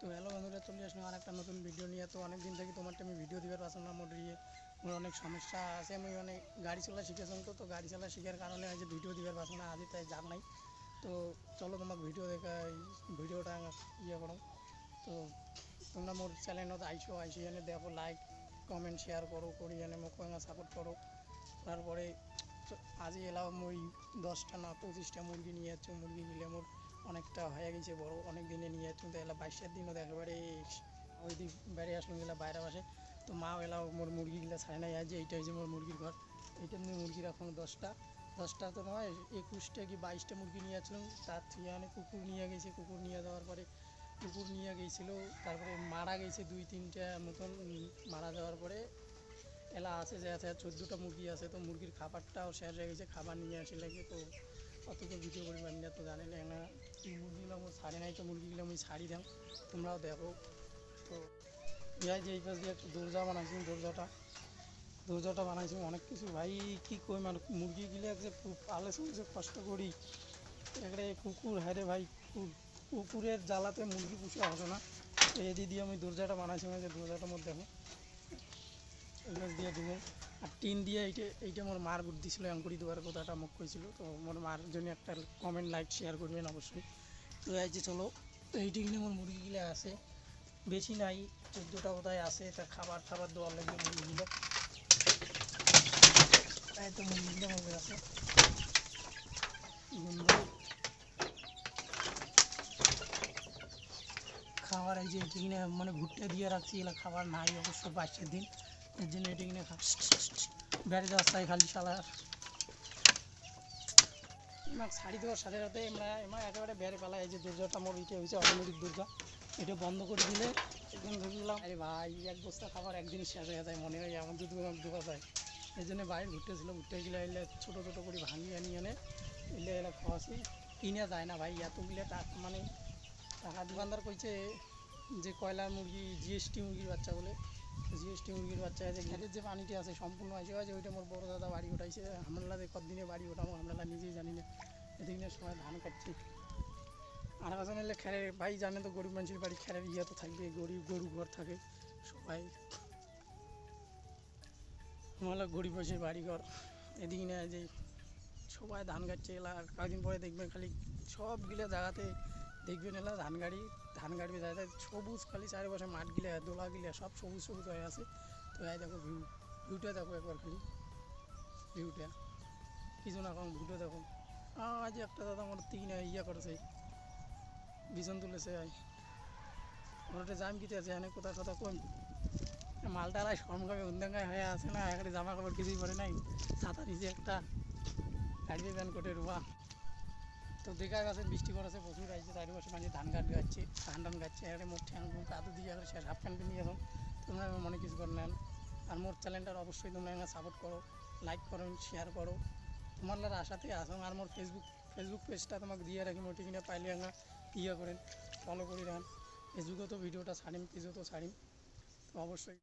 তো হ্যালো বন্ধুরা, চলে আসলাম আর একটা নতুন ভিডিও নিয়ে। তো অনেক দিন থেকে তোমার আমি ভিডিও দিবার পারছিলাম না মোটর ইয়ে আমার অনেক সমস্যা আছে, আমি অনেক গাড়ি চলা শিখেছিলাম তো তো গাড়ি চলা শেখার কারণে আজ ভিডিও দিবার পারছিলাম না আজ তাই জান নাই। তো চলো তোমাকে ভিডিও দেখাই ভিডিওটা ইয়ে করো। তো তোমরা মোর চ্যানেলত আইসো, আইসি এনে দেখো লাইক কমেন্ট শেয়ার করো, করি এনে মুখে সাপোর্ট করো। তারপরে আজ এলাম ওই দশটা না পঁচিশটা মুরগি নিয়ে যাচ্ছে, মুরগি নিলে মোট অনেকটা হয়ে গেছে, বড় অনেক দিনে নিয়ে যাচ্ছ তো এলা বাইশের দিনও একেবারে ওই দিক বেড়ে আসলাম গেলা বাইরে বাসে। তো মা এলা, মোর মুরগিগুলো ছাড়ে নাই আজ এইটা হয়েছে মোর মুরগির ঘর। এইটা নিয়ে মুরগি রাখুন দশটা। দশটা তো নয়, একুশটা কি বাইশটা মুরগি নিয়ে আসলাম তার থেকে অনেক কুকুর নিয়ে গেছে, কুকুর নিয়ে যাওয়ার পরে কুকুর নিয়ে গেছিল, তারপরে মারা গেছে দুই তিনটা মতন, মারা যাওয়ার পরে এলা আছে যে আছে, চোদ্দোটা মুরগি আছে, তো মুরগির খাবারটাও শেষ হয়ে গেছে, খাবার নিয়ে আসি লাগে তো তো ভিডিও করি না তো জানি না না মুরগিগুলো আমার ছাড়ি নাই তো মুরগিগুলো আমি ছাড়ি দাম তোমরাও দেখো। তো ইয়াই যে এই পাশ দিয়ে একটা দরজা বানাইছি, দরজাটা দরজাটা বানাইছি, অনেক কিছু। ভাই, কি কই মানে মুরগিগুলো যে পালে যে কষ্ট করি। এবারে কুকুর হারে ভাই, কুকুর, কুকুরের জ্বালাতে মুরগি পুষে হবে না। এদি দিয়ে আমি দরজাটা বানাইছি যে দরজাটার মধ্যে দেখো। এই দিয়ে দিব। আর টিন দিয়ে এইটা এইটা আমার মার বুদ্ধি ছিল অঙ্কুরি দেওয়ার কথাটা মুখ করেছিল তো আমার মার জন্য একটা কমেন্ট লাইক শেয়ার করবেন অবশ্যই। তো এই যে চলো এইটি কিনে আমার মুরগিগুলো আছে। বেশি নাই, চোদ্দোটা কোথায় আছে। তা খাবার খাবার দেওয়ার লাগবে মুরগিগুলো। তাই তো মুরগিগুলো আমার আছে। খাবার এই যে মানে ভুট্টা দিয়ে রাখছি, এগুলো খাবার নাই অবশ্য বাইশের দিন। কিনে খা বেড়ে রাস্তায় খালি এমাক শাড়ি দেওয়ার সাথে সাথে আমরা একেবারে বেড়ে এই যে দুর্গাটা মোর এটা হয়েছে অটোমেটিক দুর্গা। এটা বন্ধ করে দিলে আরে ভাই, এক বস্তা খাবার একদিন শেষ হয়ে যায় মনে হয়, এমন দুধ দোকা যায়। এই জন্য বাইরে ঘুরতে ছিল, ঘুরতে গেলে এলে ছোটো ছোটো করে ভাঙিয়ে আনি এনে এলে এলে খাওয়াছি। কিনে যায় না ভাই, এতগুলো টাকা মানে টাকা দোকানদার কইছে যে কয়লার মুরগি, জিএসটি মুরগির বাচ্চা বলে। জিএসটি মুরগির বাচ্চা আছে ঘেরের যে পানিটি আছে, সম্পূর্ণ আছে আছে, ওইটা মোর বড় দাদা বাড়ি ওঠাইছে। হামলাতে কতদিনে বাড়ি ওঠাবো আমরা নিজেই জানি না। এদিনের সময় ধান কাটছি। আর কাছে নিলে খেরের ভাই জানে তো গরিব মানুষের বাড়ি খেরের ইয়ে তো থাকবে, গরিব, গরু ঘর থাকে, সবাই। আমাদের গরিব মানুষের বাড়ি ঘর এদিকে না যে সবাই ধান কাটছে, এলা কয়েকদিন পরে দেখবেন খালি সবগুলো জায়গাতে দেখবেন এলা ধান গাড়ি ধান গাড়ি যায়, সবুজ খালি চারিপাশে মাঠ গিলে, দোলা গিলে, সব সবুজ সবুজ হয়ে আছে। তো এই দেখো ভিউ ভিউটা দেখো একবার খালি। ভিউটা কিছু না কম ভিউটা দেখো। আজ একটা দাদা আমার তিন ইয়া করেছে, বিজন তুলেছে আই জাম কিতে আছে, এনে কোথা কথা কম। মালটারাই সমকামে উন্দাঙ্গায় হয়ে আছে না এখানে জামা কাপড় কিছুই পরে নাই। ছাতা নিচে একটা গাড়ি ব্যান কোটে রুয়া। তো দেখা গেছে বৃষ্টি পড়েছে, প্রচুর আইছে চারিপাশে মানে ধান গাছ গাচ্ছে ধান টান গাচ্ছে এখানে মোট ঠ্যাং মুখ কাদু দিয়ে এখানে হাফ প্যান্ট নিয়ে এখন তোমরা মনে কিছু করে নেন আর মোর চ্যানেলটার অবশ্যই তোমরা এখানে সাপোর্ট করো লাইক করো শেয়ার করো। তোমার আশাতে আসো, আর মোর ফেসবুক ফেসবুক পেজটা তোমাকে দিয়ে রাখি মোটি কিনে পাইলে আমরা ইয়ে করেন ফলো করে রাখেন ফেসবুকেও তো ভিডিওটা ছাড়িম পেজও তো ছাড়িম, তো অবশ্যই।